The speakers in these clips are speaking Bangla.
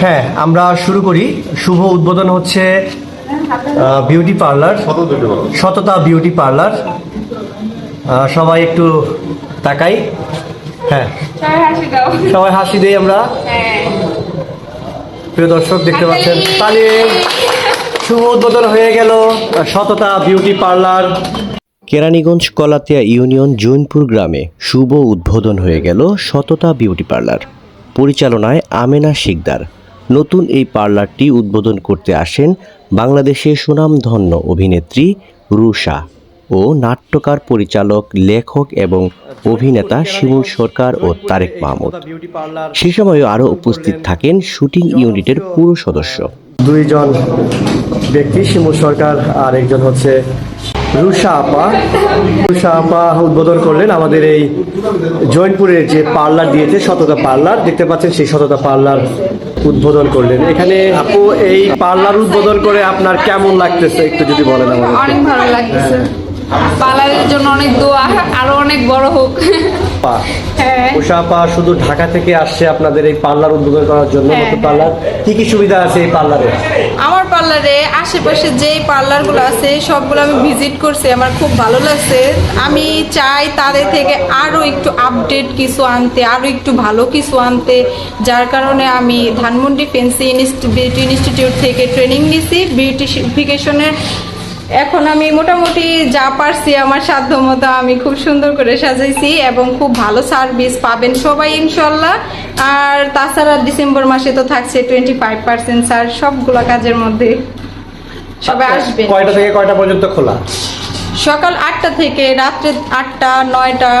হ্যাঁ আমরা শুরু করি। শুভ উদ্বোধন হচ্ছে beauty parlour Shotota beauty parlour সবাই একটু তাকাই। হ্যাঁ। সবাই হাসি দাও। দিই আমরা। হ্যাঁ। প্রিয় দর্শক দেখতে পাচ্ছেন তাহলে শুভ উদ্বোধন হয়ে গেল Shotota beauty parlour Keraniganj Kalatia union Jainpur গ্রামে শুভ উদ্বোধন হয়ে গেল সততা বিউটি পার্লার পরিচালনায় আমেনা শিকদার। নতুন এই পার্লারটি উদ্বোধন করতে আসেন বাংলাদেশের সুনামধন্য অভিনেত্রী রুষা ও নাট্যকার পরিচালক, লেখক এবং অভিনেতা শিমুল সরকার ও তারেক মাহমুদ। সে সময়ও আরও উপস্থিত থাকেন শুটিং ইউনিটের পুরো সদস্য। দুইজন ব্যক্তি শিমু সরকার আর একজন হচ্ছে রুষা আপা রুষা আপা উদ্বোধন করলেন আমাদের এই জৈনপুরের যে পার্লার দিয়েছে শততা পার্লার। দেখতে পাচ্ছেন সেই সততা পার্লার উদ্বোধন করলেন। এখানে আপু, এই পার্লার উদ্বোধন করে আপনার কেমন লাগতেছে? একটু যদি বলেন আমাদের অনেক ভালো লাগতেছে। পার্লারের জন্য অনেক দোয়া, আরও অনেক বড় হোক। আপা হ্যাঁ। উষা আপা শুধু ঢাকা থেকে আসছে আপনাদের এই পার্লার উদ্বোধন করার জন্য হ্যাঁ, হ্যাঁ। পার্লার। কি কি সুবিধা আছে এই পার্লারে? আমার পার্লারে আশেপাশে যেই পার্লারগুলো আছে সবগুলো আমি ভিজিট করছি। আমার খুব ভালো লাগছে। আমি চাই তাদের থেকে আরও একটু আপডেট কিছু আনতে আরও একটু ভালো কিছু আনতে। যার কারণে আমি ধানমন্ডি ফেন্সি বিউটি ইনস্টিটিউট থেকে ট্রেনিং নিছি। বিউটিফিকেশনের এখন আমি মোটামুটি যা পারছি আমার সাধ্য মতো আমি খুব সুন্দর করে সাজাইছি এবং খুব ভালো সার্ভিস পাবেন সবাই ইনশাল্লাহ। আর তাছাড়া ডিসেম্বর মাসে তো থাকছে টোয়েন্টি ফাইভ পার্সেন্ট স্যার সবগুলো কাজের মধ্যে সবাই আসবে কয়টা থেকে কয়টা পর্যন্ত খোলা? সকাল আটটা থেকে রাত্রে আটটা নয়টা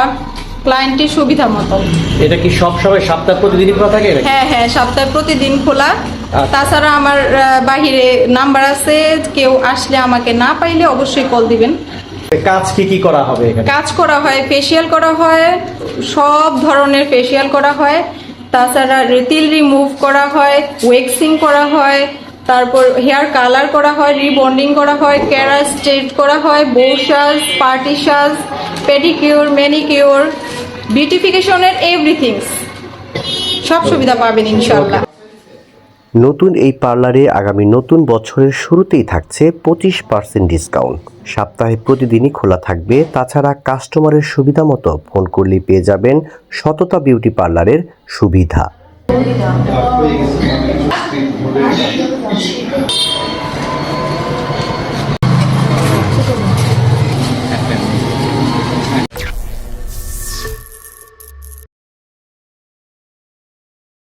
ক্লায়েন্টের সুবিধা মতো। এটা কি সব সময় সপ্তাহ প্রতিদিনই খোলা থাকে হ্যাঁ হ্যাঁ সপ্তাহে প্রতিদিন খোলা। আচ্ছা। তাছাড়া আমার বাহিরে নাম্বার আছে কেউ আসলে আমাকে না পাইলে অবশ্যই কল দিবেন। কাজ কি কি করা হবে এখানে? কাজ করা হয় ফেসিয়াল করা হয় সব ধরনের ফেসিয়াল করা হয়। তাছাড়া তিল রিমুভ করা হয় ওয়েক্সিং করা হয় তারপর হেয়ার কালার করা হয় রিবন্ডিং করা হয় ক্যারা স্ট্রেট করা হয় বৌসাজ পার্টি সাজ পেডিকিউর ম্যানিকিউর বিউটিফিকেশনের এভরিথিংস। সব সুবিধা পাবেন ইনশাল্লাহ নতুন এই পার্লারে আগামী নতুন বছরের শুরুতেই থাকছে পঁচিশ পার্সেন্ট ডিসকাউন্ট। সপ্তাহে প্রতিদিনই খোলা থাকবে তাছাড়া কাস্টমারের সুবিধা মতো ফোন করলেই পেয়ে যাবেন সততা বিউটি পার্লারের সুবিধা।